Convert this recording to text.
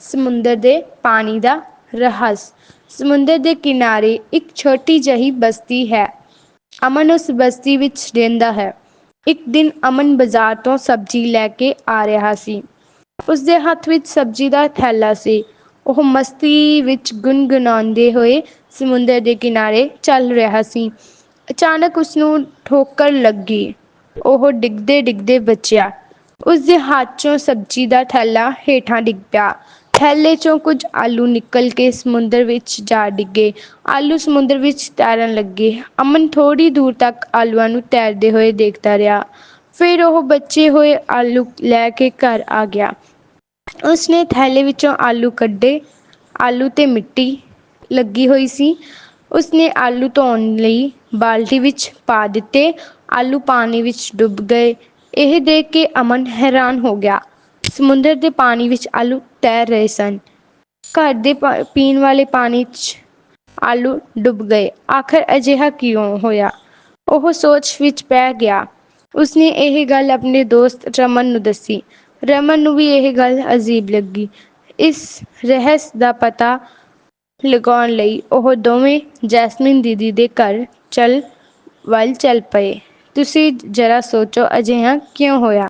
ਸਮੁੰਦਰ ਦੇ ਪਾਣੀ ਦਾ ਰਹੱਸ। ਸਮੁੰਦਰ ਦੇ ਕਿਨਾਰੇ ਇੱਕ ਛੋਟੀ ਜਿਹੀ ਬਸਤੀ ਹੈ। ਅਮਨ ਉਸ ਬਸਤੀ ਵਿੱਚ ਰਹਿੰਦਾ ਹੈ। ਇੱਕ ਦਿਨ ਅਮਨ ਬਾਜ਼ਾਰ ਤੋਂ ਸਬਜ਼ੀ ਲੈ ਕੇ ਆ ਰਿਹਾ ਸੀ। ਉਸ ਦੇ ਹੱਥ ਵਿੱਚ ਸਬਜ਼ੀ ਦਾ ਥੈਲਾ ਸੀ। ਉਹ ਮਸਤੀ ਵਿੱਚ ਗੁੰਗੁਣਾਉਂਦੇ ਹੋਏ ਸਮੁੰਦਰ ਦੇ ਕਿਨਾਰੇ ਚੱਲ ਰਿਹਾ ਸੀ। ਅਚਾਨਕ ਉਸ ਨੂੰ ਠੋਕਰ ਲੱਗੀ। ਉਹ ਡਿੱਗਦੇ ਡਿੱਗਦੇ ਬਚਿਆ। ਉਸ ਦੇ ਹੱਥ 'ਚੋਂ ਸਬਜ਼ੀ ਦਾ ਥੈਲਾ ਹੇਠਾਂ ਡਿੱਗ ਪਿਆ। ਥੈਲੇ 'ਚੋਂ ਕੁਝ ਆਲੂ ਨਿਕਲ ਕੇ ਸਮੁੰਦਰ ਵਿੱਚ ਜਾ ਡਿੱਗੇ। ਆਲੂ ਸਮੁੰਦਰ ਵਿੱਚ ਤੈਰਨ ਲੱਗੇ। ਅਮਨ ਥੋੜੀ ਦੂਰ ਤੱਕ ਆਲੂਆਂ ਨੂੰ ਤੈਰਦੇ ਹੋਏ ਦੇਖਦਾ ਰਿਹਾ। ਫਿਰ ਉਹ ਬਚੇ ਹੋਏ ਆਲੂ ਲੈ ਕੇ ਘਰ ਆ ਗਿਆ। ਉਸਨੇ ਥੈਲੇ ਵਿੱਚੋਂ ਆਲੂ ਕੱਢੇ। ਆਲੂ ਤੇ ਮਿੱਟੀ ਲੱਗੀ ਹੋਈ ਸੀ। ਉਸਨੇ ਆਲੂ ਧੋਣ ਲਈ ਬਾਲਟੀ ਵਿੱਚ ਪਾ ਦਿੱਤੇ। ਆਲੂ ਪਾਣੀ ਵਿੱਚ ਡੁੱਬ ਗਏ। ਇਹ ਦੇਖ ਕੇ ਅਮਨ ਹੈਰਾਨ ਹੋ ਗਿਆ। ਸਮੁੰਦਰ ਦੇ ਪਾਣੀ ਵਿੱਚ ਆਲੂ ਤੈਰ ਰਹੇ ਸਨ। ਘਰ ਦੇ ਪਾ- ਪੀਣ ਵਾਲੇ ਪਾਣੀ 'ਚ ਆਲੂ ਡੁੱਬ ਗਏ। ਆਖਰ ਅਜਿਹਾ ਕਿਉਂ ਹੋਇਆ? ਉਹ ਸੋਚ ਵਿੱਚ ਪੈ ਗਿਆ। ਉਸਨੇ ਇਹ ਗੱਲ ਆਪਣੇ ਦੋਸਤ ਰਮਨ ਨੂੰ ਦੱਸੀ। ਰਮਨ ਨੂੰ ਵੀ ਇਹ ਗੱਲ ਅਜੀਬ ਲੱਗੀ। ਇਸ ਰਹੱਸ ਦਾ ਪਤਾ ਲਗਾਉਣ ਲਈ ਉਹ ਦੋਵੇਂ ਜੈਸਮਿਨ ਦੀਦੀ ਦੇ ਘਰ ਚੱਲ, ਵੱਲ ਚੱਲ ਪਏ। ਤੁਸੀਂ ਜਰਾ ਸੋਚੋ ਅਜਿਹਾ ਕਿਉਂ ਹੋਇਆ?